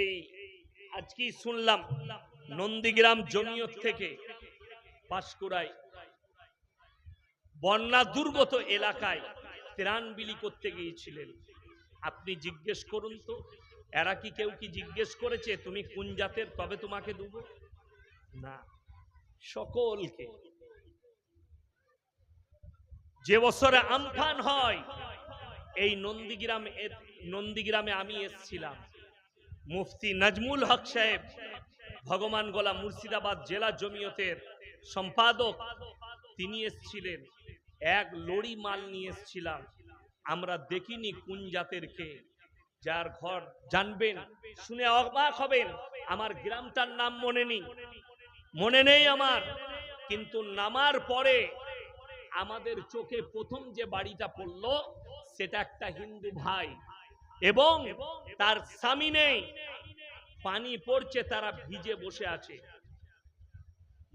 এই আজকেই শুনলাম নন্দীগ্রাম জমিয়ত থেকে পাঁশকুড়ায়। বন্যা দুর্গত এলাকায় ত্রাণ বিলি করতে গিয়েছিলেন। আপনি জিজ্ঞেস করুন তো, এরা কি কেউ কি জিজ্ঞেস করেছে, তুমি কোন জাতের, তবে তোমাকে দেবো? না, সকলকে। যে বছরে আমফান হয়, এই নন্দীগ্রাম নন্দীগ্রামে আমি এসছিলাম। মুফতি নাজমুল হক সাহেব, ভগবান গোলা মুর্শিদাবাদ জেলা জমিয়তের সম্পাদক, তিনি এসছিলেন। এক লড়ি মাল নিয়ে এসছিলাম। আমরা দেখিনি কোন জাতের কে। যার ঘর জানবেন, শুনে অবাক হবেন, আমার গ্রামটার নাম মনে নেই। মনে নেই আমার, কিন্তু নামার পরে আমাদের চোখে প্রথম যে বাড়িটা পড়ল, সেটা একটা হিন্দু ভাই। এবং তার স্বামী নেই। পানি পড়ছে, তারা ভিজে বসে আছে।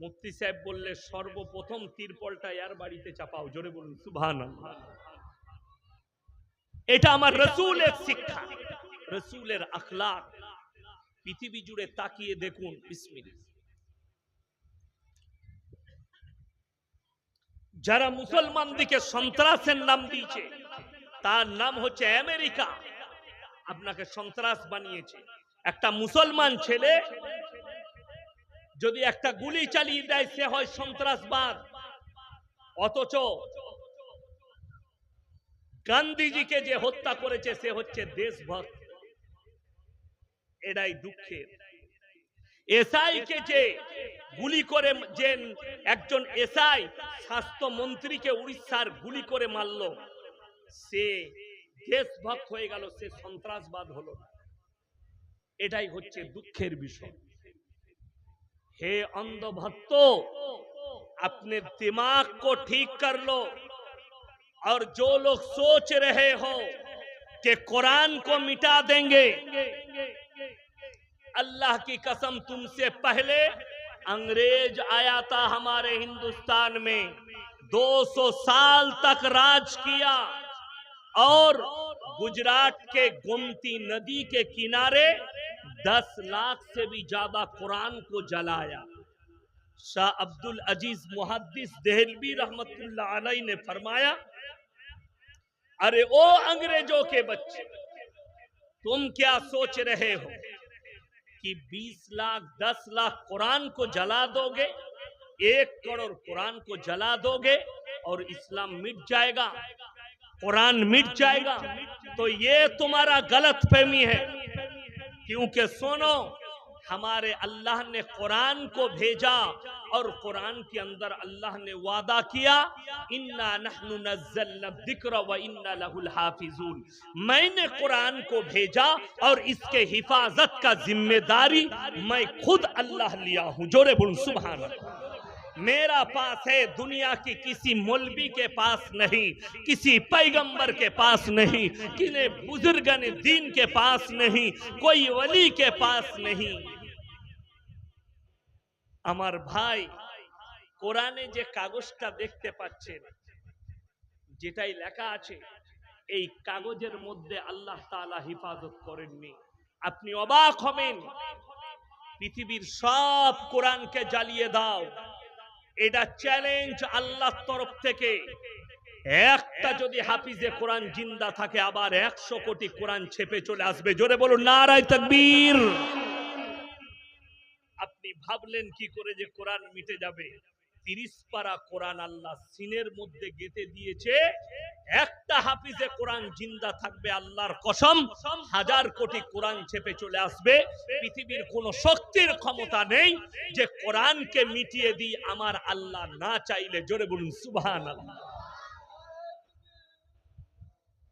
মুফতি সাহেব বললে, সর্বপ্রথম তিরপলটা এর বাড়িতে চাপাও। জোরে বলুন সুভান এটা আমার রসুলের শিক্ষা, রসুলের আখলাক। পৃথিবী জুড়ে তাকিয়ে দেখুন যারা মুসলমানদিকে সন্ত্রাসের নাম দিয়েছে, তার নাম হচ্ছে আমেরিকা। আপনাকে সন্ত্রাস বানিয়েছে। একটা মুসলমান ছেলে যদি একটা গুলি চালিয়ে দেয়, সে হয় সন্ত্রাসবাদ। অথচ গান্ধীজিকে যে হত্যা করেছে, সে হচ্ছে দেশভক্ত। এটাই দুঃখের। এসআই কে যে গুলি করে, যে একজন এসআই স্বাস্থ্যমন্ত্রীকে উড়িষ্যার গুলি করে মারল, সে দেশভাগ হয়ে গেল، সে সন্ত্রাসবাদ হলো না। এটাই হচ্ছে দুঃখের বিষয়। হে অন্ধভক্ত اپنے دماغ কো ঠিক کر আর যে লোক لوگ سوچ رہے ہو کہ قرآن کو مٹا دیں گے اللہ کی قسم تم سے پہلے انگریز آیا تھا ہمارے ہندوستان میں، دو سو سال تک راج کیا۔ اور گجرات کے گمتی ندی کے کنارے دس لاکھ سے بھی زیادہ قرآن کو جلایا۔ شاہ عبد العزیز محدث دہلوی رحمت اللہ علیہ نے فرمایا، ارے او انگریزوں کے بچے، تم کیا سوچ رہے ہو کہ بیس لاکھ، دس لاکھ قرآن کو جلا دو گے؟ ایک کروڑ قرآن کو جلا دو گے اور اسلام مٹ جائے گا؟ قرآن مٹ جائے گا، تو یہ تمہارا غلط فہمی ہے۔ کیونکہ سنو، ہمارے اللہ نے قرآن کو بھیجا اور قرآن کے اندر اللہ نے وعدہ کیا، اِنَّا نَحْنُ نَزَّلْنَا الذِّكْرَ وَإِنَّا لَهُ الْحَافِظُونَ۔ میں نے قرآن کو بھیجا اور اس کے حفاظت کا ذمہ داری میں خود اللہ لیا ہوں۔ جورے بول سبحان اللہ۔ میرا پاس ہے دنیا کی کسی مولوی کے پاس نہیں، کسی پیغمبر کے پاس نہیں کنے بزرگن دین کے پاس نہیں، کوئی ولی کے پاس نہیں۔ امر بھائی কোরআনে যে কাগজটা দেখতে পাচ্ছেন যেটাই লেখা আছে مدد اللہ মধ্যে حفاظت کرنی اپنی عباق আপনি پیتی بیر شاپ قرآن کے جالیے داؤ۔ এটা চ্যালেঞ্জ আল্লাহর তরফ থেকে। একটা যদি হাফিজে কোরআন জিন্দা থাকে, আবার একশো কোটি কোরআন ছেপে চলে আসবে। জোরে বলুন, নারায় তকবীর। আপনি ভাবলেন কি করে যে কোরআন মিটে যাবে? তিরিশ পারা কোরআন আল্লাহ সিনের মধ্যে গেতে দিয়েছে। একটা হাফিজে কোরআন জিন্দা থাকবে আল্লাহর কসম, হাজার কোটি কোরআন ছেপে চলে আসবে। পৃথিবীর কোন শক্তির ক্ষমতা নেই যে কোরআনকে মিটিয়ে দিই আমার আল্লাহ না চাইলে। জোরে বলুন সুবহান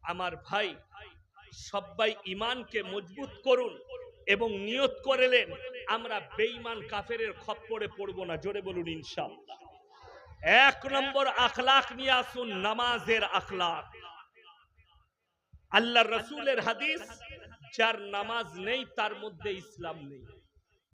আমার ভাই, সবাই ইমানকে মজবুত করুন এবং নিয়ত করেলেন আমরা বেঈমান কাফেরের খপ্পরে পড়ব না। জোরে বলুন, ইনশাআল্লাহ। এক নম্বর আখলাখ নিয়ে আসুন, নামাজের আখলাখ। আল্লাহ রসুলের হাদিস, যার নামাজ নেই, তার মধ্যে ইসলাম নেই।